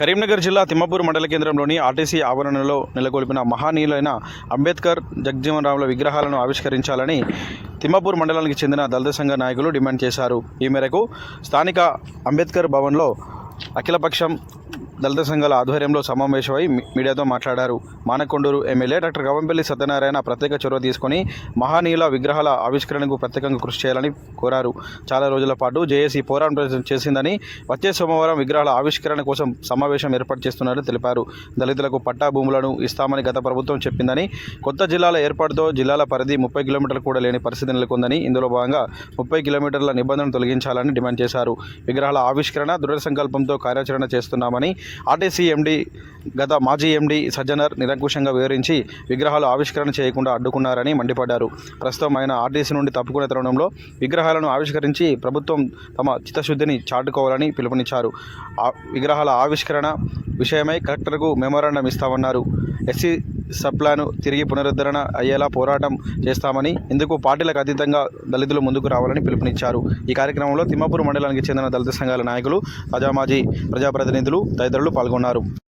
కరీంనగర్ జిల్లా తిమ్మపూర్ మండల కేంద్రంలోని ఆర్టీసీ ఆవరణలో నెలకొల్పిన మహానీయులైన అంబేద్కర్ జగజీవన్ విగ్రహాలను ఆవిష్కరించాలని తిమ్మపూర్ మండలానికి చెందిన దళిత సంఘ నాయకులు డిమాండ్ చేశారు. ఈ మేరకు స్థానిక అంబేద్కర్ భవన్లో అఖిలపక్షం దళిత సంఘాల ఆధ్వర్యంలో సమావేశమై మీడియాతో మాట్లాడారు. మానకొండూరు ఎమ్మెల్యే డాక్టర్ గవంపల్లి సత్యనారాయణ ప్రత్యేక చొరవ తీసుకొని మహానీయుల విగ్రహాల ఆవిష్కరణకు ప్రత్యేకంగా కృషి చేయాలని కోరారు. చాలా రోజుల పాటు జేఏసీ పోరాటం చేసిందని వచ్చే సోమవారం విగ్రహాల ఆవిష్కరణ కోసం సమావేశం ఏర్పాటు చేస్తున్నారని తెలిపారు. దళితులకు పట్టా భూములను ఇస్తామని గత ప్రభుత్వం చెప్పిందని కొత్త జిల్లాల ఏర్పాటుతో జిల్లాల పరిధి ముప్పై కిలోమీటర్లు కూడా లేని పరిస్థితి నెలకొందని ఇందులో భాగంగా ముప్పై కిలోమీటర్ల నిబంధనలు తొలగించాలని డిమాండ్ చేశారు. విగ్రహాల ఆవిష్కరణ దృఢ సంకల్పంతో కార్యాచరణ చేస్తున్నామని ఆర్టీసీ ఎండీ గత మాజీ ఎండీ సజ్జనర్ నిరంకుశంగా వివరించి విగ్రహాలు ఆవిష్కరణ చేయకుండా అడ్డుకున్నారని మండిపడ్డారు. ప్రస్తుతం ఆయన ఆర్టీసీ నుండి తప్పుకునే తరుణంలో విగ్రహాలను ఆవిష్కరించి ప్రభుత్వం తమ చిత్తశుద్ధిని చాటుకోవాలని పిలుపునిచ్చారు. విగ్రహాల ఆవిష్కరణ విషయమై కలెక్టర్కు మెమోరాండం ఇస్తామన్నారు. ఎస్సీ సప్లాను తిరిగి పునరుద్ధరణ అయ్యేలా పోరాటం చేస్తామని ఇందుకు పార్టీలకు అతీతంగా దళితులు ముందుకు రావాలని పిలుపునిచ్చారు. ఈ కార్యక్రమంలో తిమ్మాపూర్ మండలానికి చెందిన దళిత సంఘాల నాయకులు ప్రజామాజీ ప్రజాప్రతినిధులు తదితరులు పాల్గొన్నారు.